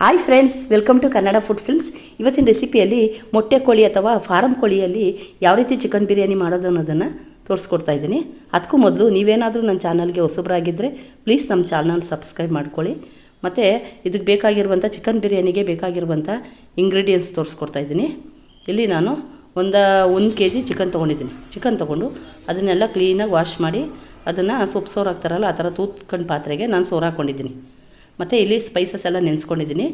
Hi friends welcome to Kannada food films ಇವತ್ತಿನ ರೆಸಿಪಿಯಲ್ಲಿ ಮೊಟ್ಟೆ ಕೋಳಿ ಅಥವಾ ಫಾರಂ ಕೋಳಿಯಲ್ಲಿ ಯಾವ ರೀತಿ ಚಿಕನ್ ಬಿರಿಯಾನಿ ಮಾಡೋದು ಅನ್ನೋದನ್ನು ತೋರಿಸ್ಕೊಡ್ತಾ ಇದ್ದೀನಿ. ಅದಕ್ಕೂ ಮೊದಲು ನೀವೇನಾದರೂ ನನ್ನ ಚಾನಲ್ಗೆ ಹೊಸಬರಾಗಿದ್ದರೆ ಪ್ಲೀಸ್ ನಮ್ಮ ಚಾನಲ್ ಸಬ್ಸ್ಕ್ರೈಬ್ ಮಾಡ್ಕೊಳ್ಳಿ. ಮತ್ತು ಇದಕ್ಕೆ ಬೇಕಾಗಿರುವಂಥ ಚಿಕನ್ ಬಿರಿಯಾನಿಗೆ ಬೇಕಾಗಿರುವಂಥ ಇಂಗ್ರೀಡಿಯೆಂಟ್ಸ್ ತೋರಿಸ್ಕೊಡ್ತಾ ಇದ್ದೀನಿ. ಇಲ್ಲಿ ನಾನು ಒಂದು ಒಂದು ಕೆ ಜಿ ಚಿಕನ್ ತೊಗೊಂಡಿದ್ದೀನಿ. ಚಿಕನ್ ತೊಗೊಂಡು ಅದನ್ನೆಲ್ಲ ಕ್ಲೀನಾಗಿ ವಾಶ್ ಮಾಡಿ ಅದನ್ನು ಸೊಪ್ಪು ಸೋರು ಹಾಕ್ತಾರಲ್ಲ ಆ ಥರ ತೂತ್ಕೊಂಡು ಪಾತ್ರೆಗೆ ನಾನು ಸೋರು ಹಾಕ್ಕೊಂಡಿದ್ದೀನಿ ಮತ್ತು ಇಲ್ಲಿ ಸ್ಪೈಸಸ್ ಎಲ್ಲ ನೆನೆಸ್ಕೊಂಡಿದ್ದೀನಿ.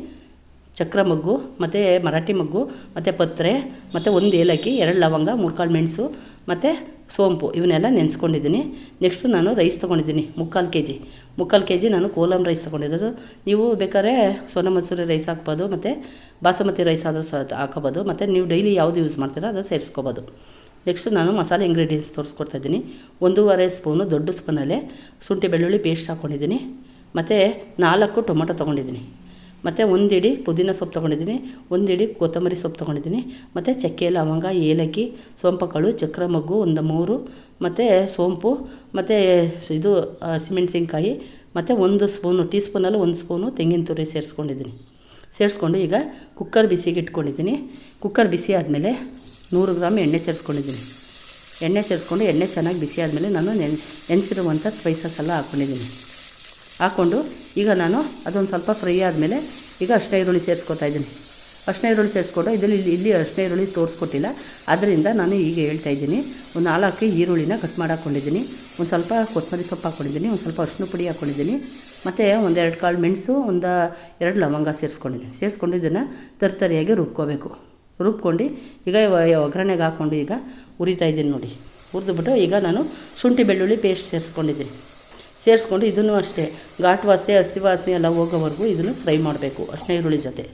ಚಕ್ರ ಮಗ್ಗು, ಮತ್ತು ಮರಾಠಿ ಮಗ್ಗು, ಮತ್ತು ಪತ್ರೆ, ಮತ್ತು ಒಂದು ಏಲಕ್ಕಿ, ಎರಡು ಲವಂಗ ಮೂರ್ಕಾಳು ಮೆಣಸು, ಮತ್ತು ಸೋಂಪು ಇವನ್ನೆಲ್ಲ ನೆನೆಸ್ಕೊಂಡಿದ್ದೀನಿ. ನೆಕ್ಸ್ಟು ನಾನು ರೈಸ್ ತೊಗೊಂಡಿದ್ದೀನಿ, ಮುಕ್ಕಾಲು ಕೆ ಜಿ ಮುಕ್ಕಾಲು ಕೆ ಜಿ ನಾನು ಕೋಲಂ ರೈಸ್ ತೊಗೊಂಡಿದ್ದು ನೀವು ಬೇಕಾದ್ರೆ ಸೋನ ಮಸೂರಿ ರೈಸ್ ಹಾಕ್ಬೋದು, ಮತ್ತು ಬಾಸುಮತಿ ರೈಸ್ ಆದರೂ ಸಹ ಹಾಕೋಬೋದು, ಮತ್ತು ನೀವು ಡೈಲಿ ಯಾವುದು ಯೂಸ್ ಮಾಡ್ತೀರೋ ಅದು ಸೇರಿಸ್ಕೋಬೋದು. ನೆಕ್ಸ್ಟ್ ನಾನು ಮಸಾಲೆ ಇಂಗ್ರೀಡಿಯೆಂಟ್ಸ್ ತೋರಿಸ್ಕೊಡ್ತಾ ಇದ್ದೀನಿ. ಒಂದೂವರೆ ಸ್ಪೂನು ದೊಡ್ಡ ಸ್ಪೂನಲ್ಲೇ ಶುಂಠಿ ಬೆಳ್ಳುಳ್ಳಿ ಪೇಸ್ಟ್ ಹಾಕ್ಕೊಂಡಿದ್ದೀನಿ ಮತ್ತು ನಾಲ್ಕು ಟೊಮೊಟೊ ತೊಗೊಂಡಿದ್ದೀನಿ. ಮತ್ತು ಒಂದಿಡಿ ಪುದೀನ ಸೊಪ್ಪು ತೊಗೊಂಡಿದ್ದೀನಿ, ಒಂದಿಡಿ ಕೊತ್ತಂಬರಿ ಸೊಪ್ಪು ತೊಗೊಂಡಿದ್ದೀನಿ, ಮತ್ತು ಚಕ್ಕೆ, ಲವಂಗ, ಏಲಕ್ಕಿ, ಸೋಂಪಕಾಳು ಚಕ್ರ ಮಗ್ಗು ಒಂದು ಮೂರು, ಮತ್ತು ಸೋಂಪು, ಮತ್ತು ಇದು ಸಿಮೆಣ್ಸಿನ್ಕಾಯಿ, ಮತ್ತು ಒಂದು ಸ್ಪೂನು, ಟೀ ಸ್ಪೂನಲ್ಲಿ ಒಂದು ಸ್ಪೂನು ತೆಂಗಿನ ತುರಿ ಸೇರಿಸ್ಕೊಂಡಿದ್ದೀನಿ. ಸೇರಿಸ್ಕೊಂಡು ಈಗ ಕುಕ್ಕರ್ ಬಿಸಿಗೆ ಇಟ್ಕೊಂಡಿದ್ದೀನಿ. ಕುಕ್ಕರ್ ಬಿಸಿ ಆದಮೇಲೆ ನೂರು ಗ್ರಾಮ್ ಎಣ್ಣೆ ಸೇರಿಸ್ಕೊಂಡಿದ್ದೀನಿ. ಎಣ್ಣೆ ಸೇರಿಸ್ಕೊಂಡು ಎಣ್ಣೆ ಚೆನ್ನಾಗಿ ಬಿಸಿ ಆದಮೇಲೆ ನಾನು ನೆನ್, ನೆನೆಸಿರುವಂಥ ಸ್ಪೈಸಸ್ ಎಲ್ಲ ಹಾಕ್ಕೊಂಡಿದ್ದೀನಿ. ಹಾಕ್ಕೊಂಡು ಈಗ ನಾನು ಅದೊಂದು ಸ್ವಲ್ಪ ಫ್ರೈ ಆದಮೇಲೆ ಈಗ ಅಷ್ಟೇ ಈರುಳ್ಳಿ ಸೇರಿಸ್ಕೊತಾ ಇದ್ದೀನಿ. ಅಷ್ಟೇ ಈರುಳ್ಳಿ ಸೇರಿಸ್ಕೊಂಡು ಇದರಲ್ಲಿ ಇಲ್ಲಿ ಇಲ್ಲಿ ಅಷ್ಟೇ ಈರುಳ್ಳಿ ತೋರಿಸ್ಕೊಟ್ಟಿಲ್ಲ. ಅದರಿಂದ ನಾನು ಈಗ ಹೇಳ್ತಾ ಇದ್ದೀನಿ, ಒಂದು ನಾಲ್ಕು ಈರುಳ್ಳಿನ ಕಟ್ ಮಾಡಿ ಹಾಕ್ಕೊಂಡಿದ್ದೀನಿ ಒಂದು ಸ್ವಲ್ಪ ಕೊತ್ತಂಬರಿ ಸೊಪ್ಪು ಹಾಕ್ಕೊಂಡಿದ್ದೀನಿ ಒಂದು ಸ್ವಲ್ಪ ಅರ್ಶಿನ ಪುಡಿ ಹಾಕ್ಕೊಂಡಿದ್ದೀನಿ ಮತ್ತು ಒಂದೆರಡು ಕಾಳು ಮೆಣಸು, ಒಂದು ಎರಡು ಲವಂಗ ಸೇರಿಸ್ಕೊಂಡಿದ್ದೀನಿ. ಸೇರಿಸ್ಕೊಂಡು ಇದನ್ನು ತರ್ತರಿಯಾಗಿ ರುಬ್ಕೋಬೇಕು. ರುಬ್ಕೊಂಡು ಈಗ ಒಗ್ಗರಣೆಗೆ ಹಾಕ್ಕೊಂಡು ಈಗ ಉರಿತಾ ಇದ್ದೀನಿ ನೋಡಿ. ಹುರಿದ್ಬಿಟ್ಟು ಈಗ ನಾನು ಶುಂಠಿ ಬೆಳ್ಳುಳ್ಳಿ ಪೇಸ್ಟ್ ಸೇರಿಸ್ಕೊಂಡಿದ್ದೀನಿ. ಸೇರಿಸ್ಕೊಂಡು ಇದನ್ನು ಅಷ್ಟೇ, ಘಾಟ್ ವಾಸನೆ ಹಸಿ ವಾಸನೆ ಎಲ್ಲ ಹೋಗೋವರೆಗೂ ಇದನ್ನು ಫ್ರೈ ಮಾಡಬೇಕು ಅಷ್ಟೇ ಈರುಳ್ಳಿ ಜೊತೆ.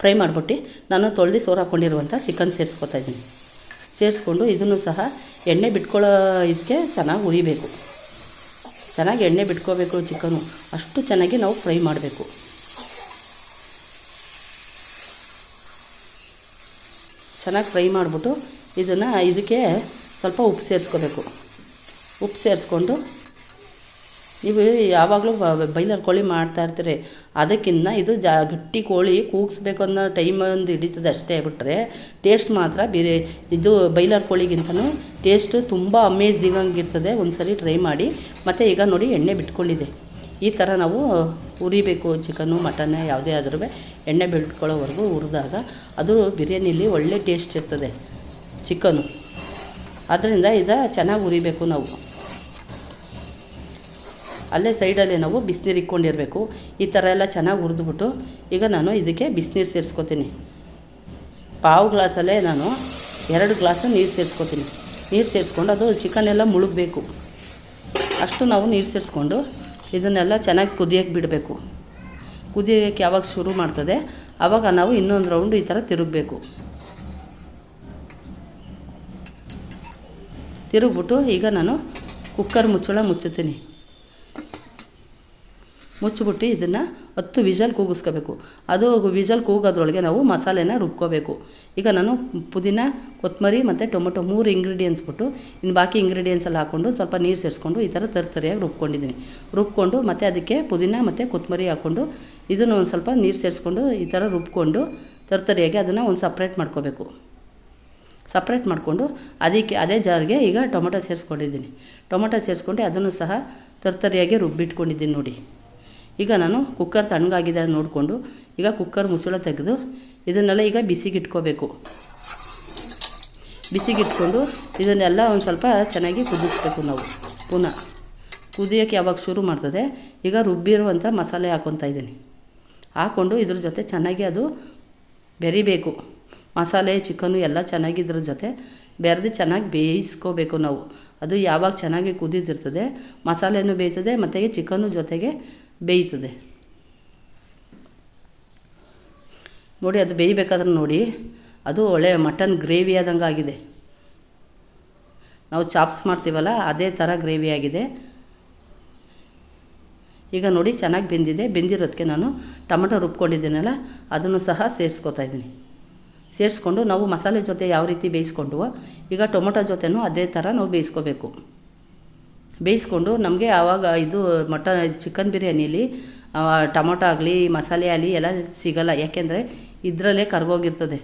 ಫ್ರೈ ಮಾಡಿಬಿಟ್ಟು ನಾನು ತೊಳೆದು ಸೋರು ಹಾಕ್ಕೊಂಡಿರುವಂಥ ಚಿಕನ್ ಸೇರಿಸ್ಕೊತಾ ಇದ್ದೀನಿ. ಸೇರಿಸ್ಕೊಂಡು ಇದನ್ನು ಸಹ ಎಣ್ಣೆ ಬಿಟ್ಕೊಳ್ಳೋ ಇದಕ್ಕೆ ಚೆನ್ನಾಗಿ ಉರಿಬೇಕು ಚೆನ್ನಾಗಿ ಎಣ್ಣೆ ಬಿಟ್ಕೋಬೇಕು ಚಿಕನು, ಅಷ್ಟು ಚೆನ್ನಾಗಿ ನಾವು ಫ್ರೈ ಮಾಡಬೇಕು. ಚೆನ್ನಾಗಿ ಫ್ರೈ ಮಾಡಿಬಿಟ್ಟು ಇದನ್ನು ಇದಕ್ಕೆ ಸ್ವಲ್ಪ ಉಪ್ಪು ಸೇರಿಸ್ಕೋಬೇಕು. ಉಪ್ಪು ಸೇರಿಸ್ಕೊಂಡು ನೀವು ಯಾವಾಗಲೂ ಬೈಲರ್ ಕೋಳಿ ಮಾಡ್ತಾ ಇರ್ತೀರಿ. ಅದಕ್ಕಿಂತ ಇದು ಜಾ, ಗಟ್ಟಿ ಕೋಳಿ ಕೂಗಿಸ್ಬೇಕು ಅನ್ನೋ ಟೈಮ್ ಒಂದು ಹಿಡಿತದೆ ಅಷ್ಟೇ ಬಿಟ್ಟರೆ ಟೇಸ್ಟ್ ಮಾತ್ರ ಬೇರೆ, ಇದು ಬೈಲರ್ ಕೋಳಿಗಿಂತನೂ ಟೇಸ್ಟು ತುಂಬ ಅಮೇಝಿಂಗ್ ಆಗಿರ್ತದೆ. ಒಂದು ಸರಿ ಟ್ರೈ ಮಾಡಿ. ಮತ್ತು ಈಗ ನೋಡಿ ಎಣ್ಣೆ ಬಿಟ್ಕೊಂಡಿದೆ. ಈ ಥರ ನಾವು ಹುರಿಬೇಕು ಚಿಕನ್ನು ಮಟನ್ ಯಾವುದೇ ಆದ್ರೂ ಎಣ್ಣೆ ಬಿಟ್ಕೊಳ್ಳೋವರೆಗೂ ಹುರಿದಾಗ ಅದು ಬಿರಿಯಾನಿಲಿ ಒಳ್ಳೆ ಟೇಸ್ಟ್ ಇರ್ತದೆ ಚಿಕನು. ಅದರಿಂದ ಇದು ಚೆನ್ನಾಗಿ ಹುರಿಬೇಕು ನಾವು. ಅಲ್ಲೇ ಸೈಡಲ್ಲೇ ನಾವು ಬಿಸಿನೀರು ಇಕ್ಕೊಂಡಿರಬೇಕು. ಈ ಥರ ಎಲ್ಲ ಚೆನ್ನಾಗಿ ಹುರಿದ್ಬಿಟ್ಟು ಈಗ ನಾನು ಇದಕ್ಕೆ ಬಿಸಿನೀರು ಸೇರಿಸ್ಕೊತೀನಿ. ಪಾವು ಗ್ಲಾಸಲ್ಲೇ ನಾನು ಎರಡು ಗ್ಲಾಸು ನೀರು ಸೇರಿಸ್ಕೊತೀನಿ. ನೀರು ಸೇರಿಸ್ಕೊಂಡು ಅದು ಚಿಕನ್ ಎಲ್ಲ ಮುಳುಗಬೇಕು. ಅಷ್ಟು ನಾವು ನೀರು ಸೇರಿಸ್ಕೊಂಡು ಇದನ್ನೆಲ್ಲ ಚೆನ್ನಾಗಿ ಕುದಿಯೋಕ್ಕೆ ಬಿಡಬೇಕು. ಕುದಿಯೋಕ್ಕೆ ಯಾವಾಗ ಶುರು ಮಾಡ್ತದೆ ಆವಾಗ ನಾವು ಇನ್ನೊಂದು ರೌಂಡ್ ಈ ಥರ ತಿರುಗಬೇಕು. ತಿರುಗ್ಬಿಟ್ಟು ಈಗ ನಾನು ಕುಕ್ಕರ್ ಮುಚ್ಚಳ ಮುಚ್ಚುತ್ತೀನಿ. ಮುಚ್ಚಿಬಿಟ್ಟು ಇದನ್ನು ಹತ್ತು ವಿಜಲ್ ಕೂಗಿಸ್ಕೋಬೇಕು. ಅದು ವಿಜಲ್ ಕೂಗೋದ್ರೊಳಗೆ ನಾವು ಮಸಾಲೆನ ರುಬ್ಕೋಬೇಕು. ಈಗ ನಾನು ಪುದೀನ ಕೊತ್ತಂಬರಿ ಮತ್ತು ಟೊಮೊಟೊ ಮೂರು ಇಂಗ್ರೀಡಿಯೆಂಟ್ಸ್ ಬಿಟ್ಟು ಇನ್ನು ಬಾಕಿ ಇಂಗ್ರೀಡಿಯೆಂಟ್ಸ್ ಎಲ್ಲ ಹಾಕ್ಕೊಂಡು ಸ್ವಲ್ಪ ನೀರು ಸೇರಿಸ್ಕೊಂಡು ಈ ಥರ ತರ್ತರಿಯಾಗಿ ರುಬ್ಕೊಂಡಿದ್ದೀನಿ. ರುಬ್ಕೊಂಡು ಮತ್ತು ಅದಕ್ಕೆ ಪುದೀನ ಮತ್ತು ಕೊತ್ತಂಬರಿ ಹಾಕ್ಕೊಂಡು ಇದನ್ನು ಒಂದು ಸ್ವಲ್ಪ ನೀರು ಸೇರಿಸ್ಕೊಂಡು ಈ ಥರ ರುಬ್ಕೊಂಡು ತರ್ತರಿಯಾಗಿ ಅದನ್ನು ಒಂದು ಸಪ್ರೇಟ್ ಮಾಡ್ಕೋಬೇಕು. ಸಪ್ರೇಟ್ ಮಾಡಿಕೊಂಡು ಅದಕ್ಕೆ ಅದೇ ಜಾರ್ಗೆ ಈಗ ಟೊಮೊಟೊ ಸೇರಿಸ್ಕೊಂಡಿದ್ದೀನಿ. ಟೊಮೊಟೊ ಸೇರಿಸ್ಕೊಂಡು ಅದನ್ನು ಸಹ ತರ್ತರಿಯಾಗಿ ರುಬ್ಬಿಟ್ಕೊಂಡಿದ್ದೀನಿ ನೋಡಿ. ಈಗ ನಾನು ಕುಕ್ಕರ್ ತಣ್ಣಗಾಗಿದೆ ನೋಡಿಕೊಂಡು ಈಗ ಕುಕ್ಕರ್ ಮುಚ್ಚಳ ತೆಗೆದು ಇದನ್ನೆಲ್ಲ ಈಗ ಬಿಸಿಗಿಟ್ಕೋಬೇಕು ಬಿಸಿಗಿಟ್ಕೊಂಡು ಇದನ್ನೆಲ್ಲ ಒಂದು ಸ್ವಲ್ಪ ಚೆನ್ನಾಗಿ ಕುದಿಸ್ಬೇಕು ನಾವು ಪುನಃ. ಕುದಿಯೋಕ್ಕೆ ಯಾವಾಗ ಶುರು ಮಾಡ್ತದೆ, ಈಗ ರುಬ್ಬಿರುವಂಥ ಮಸಾಲೆ ಹಾಕ್ಕೊತಾ ಇದ್ದೀನಿ. ಹಾಕ್ಕೊಂಡು ಇದ್ರ ಜೊತೆ ಚೆನ್ನಾಗಿ ಅದು ಬೆರಿಬೇಕು. ಮಸಾಲೆ ಚಿಕನ್ನು ಎಲ್ಲ ಚೆನ್ನಾಗಿ ಇದ್ರ ಜೊತೆ ಬೆರೆದು ಚೆನ್ನಾಗಿ ಬೇಯಿಸ್ಕೋಬೇಕು ನಾವು. ಅದು ಯಾವಾಗ ಚೆನ್ನಾಗಿ ಕುದಿದಿರ್ತದೆ, ಮಸಾಲೆನೂ ಬೇಯ್ತದೆ, ಮತ್ತು ಚಿಕನ್ನು ಜೊತೆಗೆ ಬೇಯ್ತದೆ. ನೋಡಿ, ಅದು ಬೇಯಬೇಕಾದ್ರೆ ನೋಡಿ, ಅದು ಒಳ್ಳೆ ಮಟನ್ ಗ್ರೇವಿ ಆದಂಗೆ ಆಗಿದೆ. ನಾವು ಚಾಪ್ಸ್ ಮಾಡ್ತೀವಲ್ಲ, ಅದೇ ಥರ ಗ್ರೇವಿ ಆಗಿದೆ. ಈಗ ನೋಡಿ, ಚೆನ್ನಾಗಿ ಬೆಂದಿದೆ. ಬೆಂದಿರೋದಕ್ಕೆ ನಾನು ಟೊಮೆಟೊ ರುಬ್ಕೊಂಡಿದ್ದೀನಲ್ಲ, ಅದನ್ನು ಸಹ ಸೇರಿಸ್ಕೊತಾ ಇದ್ದೀನಿ. ಸೇರಿಸ್ಕೊಂಡು ನಾವು ಮಸಾಲೆ ಜೊತೆ ಯಾವ ರೀತಿ ಬೇಯಿಸ್ಕೊಂಡು ಈಗ ಟೊಮೊಟೊ ಜೊತೆನೂ ಅದೇ ಥರ ನಾವು ಬೇಯಿಸ್ಕೋಬೇಕು. ಬೇಯಿಸ್ಕೊಂಡು ನಮಗೆ ಆವಾಗ ಇದು ಮಟನ್, ಚಿಕನ್ ಬಿರಿಯಾನಿಲಿ ಟೊಮೊಟೊ ಆಗಲಿ, ಮಸಾಲೆ ಆಗಲಿ ಎಲ್ಲ ಸಿಗಲ್ಲ. ಯಾಕೆಂದರೆ ಇದರಲ್ಲೇ ಕರ್ಗೋಗಿರ್ತದೆ.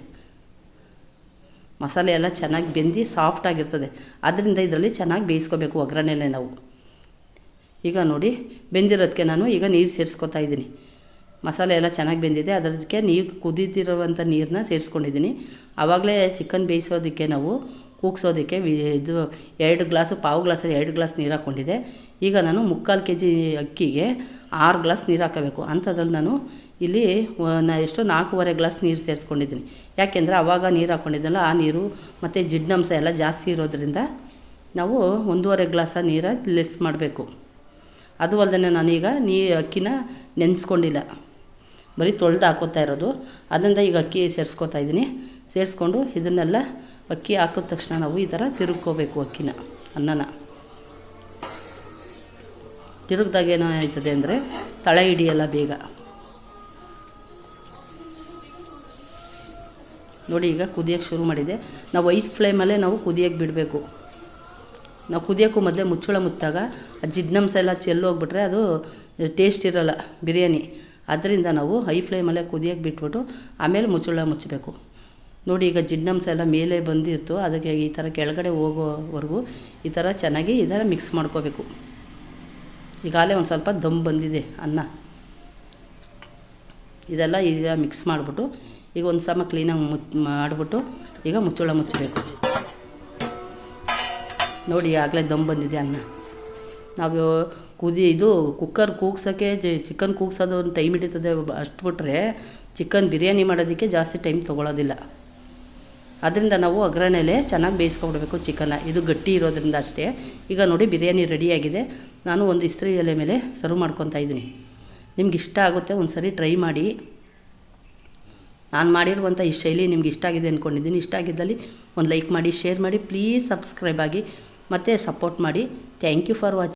ಮಸಾಲೆ ಎಲ್ಲ ಚೆನ್ನಾಗಿ ಬೆಂದು ಸಾಫ್ಟಾಗಿರ್ತದೆ ಅದರಿಂದ ಇದರಲ್ಲಿ ಚೆನ್ನಾಗಿ ಬೇಯಿಸ್ಕೋಬೇಕು ಒಗ್ಗರಣೆಲೆ ನಾವು. ಈಗ ನೋಡಿ ಬೆಂದಿರೋದಕ್ಕೆ ನಾನು ಈಗ ನೀರು ಸೇರಿಸ್ಕೊತಾ ಇದ್ದೀನಿ. ಮಸಾಲೆ ಎಲ್ಲ ಚೆನ್ನಾಗಿ ಬೆಂದಿದೆ. ಅದಕ್ಕೆ ನೀರು ಕುದಿದಿರುವಂಥ ನೀರನ್ನ ಸೇರಿಸ್ಕೊಂಡಿದ್ದೀನಿ. ಆವಾಗಲೇ ಚಿಕನ್ ಬೇಯಿಸೋದಕ್ಕೆ ನಾವು ಕೂಗ್ಸೋದಕ್ಕೆ ಇದು ಎರಡು ಗ್ಲಾಸು, ಪಾವು ಗ್ಲಾಸಲ್ಲಿ ಎರಡು ಗ್ಲಾಸ್ ನೀರು ಹಾಕ್ಕೊಂಡಿದ್ದೆ. ಈಗ ನಾನು ಮುಕ್ಕಾಲು ಕೆ ಜಿ ಅಕ್ಕಿಗೆ ಆರು ಗ್ಲಾಸ್ ನೀರು ಹಾಕಬೇಕು. ಅಂಥದ್ರಲ್ಲಿ ನಾನು ಇಲ್ಲಿ ನಾ, ಎಷ್ಟೋ ನಾಲ್ಕೂವರೆ ಗ್ಲಾಸ್ ನೀರು ಸೇರಿಸ್ಕೊಂಡಿದ್ದೀನಿ. ಯಾಕೆಂದರೆ ಆವಾಗ ನೀರು ಹಾಕ್ಕೊಂಡಿದ್ದಲ್ಲ ಆ ನೀರು ಮತ್ತು ಜಿಡ್ನಂಶ ಎಲ್ಲ ಜಾಸ್ತಿ ಇರೋದ್ರಿಂದ ನಾವು ಒಂದೂವರೆ ಗ್ಲಾಸ ನೀರ ಲೆಸ್ ಮಾಡಬೇಕು. ಅದು ಅಲ್ಲದೆ ನಾನೀಗ ನೀ, ಅಕ್ಕಿನ ನೆನೆಸ್ಕೊಂಡಿಲ್ಲ. ಬರೀ ತೊಳೆದು ಹಾಕೋತಾ ಇರೋದು. ಅದರಿಂದ ಈಗ ಅಕ್ಕಿ ಸೇರಿಸ್ಕೋತಾ ಇದ್ದೀನಿ. ಸೇರಿಸ್ಕೊಂಡು ಇದನ್ನೆಲ್ಲ ಅಕ್ಕಿ ಹಾಕಿದ ತಕ್ಷಣ ನಾವು ಈ ಥರ ತಿರುಗ್ಕೋಬೇಕು ಅಕ್ಕಿನ, ಅನ್ನನ. ತಿರುಗ್ದಾಗ ಆಯ್ತದೆ ಅಂದರೆ ತಳ ಹಿಡಿಯಲ್ಲ ಬೇಗ. ನೋಡಿ ಈಗ ಕುದಿಯೋಕ್ಕೆ ಶುರು ಮಾಡಿದೆ. ನಾವು ಐದು ಫ್ಲೇಮಲ್ಲೇ ನಾವು ಕುದಿಯೋಕ್ಕೆ ಬಿಡಬೇಕು. ನಾವು ಕುದಿಯೋಕ್ಕೂ ಮೊದಲೇ ಮುಚ್ಚಳ ಮುತ್ತಾಗ ಆ ಜಿಡ್ನಂಶ ಎಲ್ಲ ಚೆಲ್ಲೋಗ್ಬಿಟ್ರೆ ಅದು ಟೇಸ್ಟ್ ಇರೋಲ್ಲ, ಬಿರಿಯಾನಿ. ಅದರಿಂದ ನಾವು ಹೈ ಫ್ಲೇಮಲ್ಲೇ ಕುದಿಯೋಕ್ಕೆ ಬಿಟ್ಬಿಟ್ಟು ಆಮೇಲೆ ಮುಚ್ಚಳ ಮುಚ್ಚಬೇಕು. ನೋಡಿ ಈಗ ಜಿಡ್ನಂಶ ಎಲ್ಲ ಮೇಲೆ ಬಂದಿತ್ತು. ಅದಕ್ಕೆ ಈ ಥರ ಕೆಳಗಡೆ ಹೋಗೋವರೆಗೂ ಈ ಥರ ಚೆನ್ನಾಗಿ ಇದರ ಮಿಕ್ಸ್ ಮಾಡ್ಕೋಬೇಕು. ಈಗಾಗಲೇ ಒಂದು ಸ್ವಲ್ಪ ದಮ್ ಬಂದಿದೆ ಅನ್ನ. ಇದೆಲ್ಲ ಈಗ ಮಿಕ್ಸ್ ಮಾಡಿಬಿಟ್ಟು ಈಗ ಒಂದು ಸಮ ಕ್ಲೀನಾಗಿ ಮುಚ್ ಮಾಡಿಬಿಟ್ಟು ಈಗ ಮುಚ್ಚಳ ಮುಚ್ಚಬೇಕು. ನೋಡಿ ಆಗಲೇ ದಮ್ ಬಂದಿದೆ ಅನ್ನ. ನಾವು ಕುದಿ ಇದು ಕುಕ್ಕರ್ ಕೂಗ್ಸೋಕ್ಕೆ ಜಿ ಚಿಕನ್ ಕೂಗ್ಸೋದು ಒಂದು ಟೈಮ್ ಹಿಡಿತದೆ ಅಷ್ಟು ಬಿಟ್ಟರೆ ಚಿಕನ್ ಬಿರಿಯಾನಿ ಮಾಡೋದಕ್ಕೆ ಜಾಸ್ತಿ ಟೈಮ್ ತೊಗೊಳೋದಿಲ್ಲ. ಅದರಿಂದ ನಾವು ಒಗ್ಗರಣೆಲೆ ಚೆನ್ನಾಗಿ ಬೇಯಿಸ್ಕೊಂಡ್ಬಿಡ್ಬೇಕು ಚಿಕನ್ನ. ಇದು ಗಟ್ಟಿ ಇರೋದ್ರಿಂದ ಅಷ್ಟೇ. ಈಗ ನೋಡಿ ಬಿರಿಯಾನಿ ರೆಡಿಯಾಗಿದೆ. ನಾನು ಒಂದು ಇಸ್ತ್ರಿ ಎಲೆ ಮೇಲೆ ಸರ್ವ್ ಮಾಡ್ಕೊತಾ ಇದ್ದೀನಿ. ನಿಮ್ಗೆ ಇಷ್ಟ ಆಗುತ್ತೆ ಒಂದು ಸರಿ ಟ್ರೈ ಮಾಡಿ. ನಾನು ಮಾಡಿರುವಂಥ ಈ ಶೈಲಿ ನಿಮ್ಗೆ ಇಷ್ಟ ಆಗಿದೆ ಅಂದ್ಕೊಂಡಿದ್ದೀನಿ ಇಷ್ಟ ಆಗಿದ್ದಲ್ಲಿ ಒಂದು ಲೈಕ್ ಮಾಡಿ, ಶೇರ್ ಮಾಡಿ, ಪ್ಲೀಸ್ ಸಬ್ಸ್ಕ್ರೈಬ್ ಆಗಿ ಮತ್ತು ಸಪೋರ್ಟ್ ಮಾಡಿ. Thank you for watching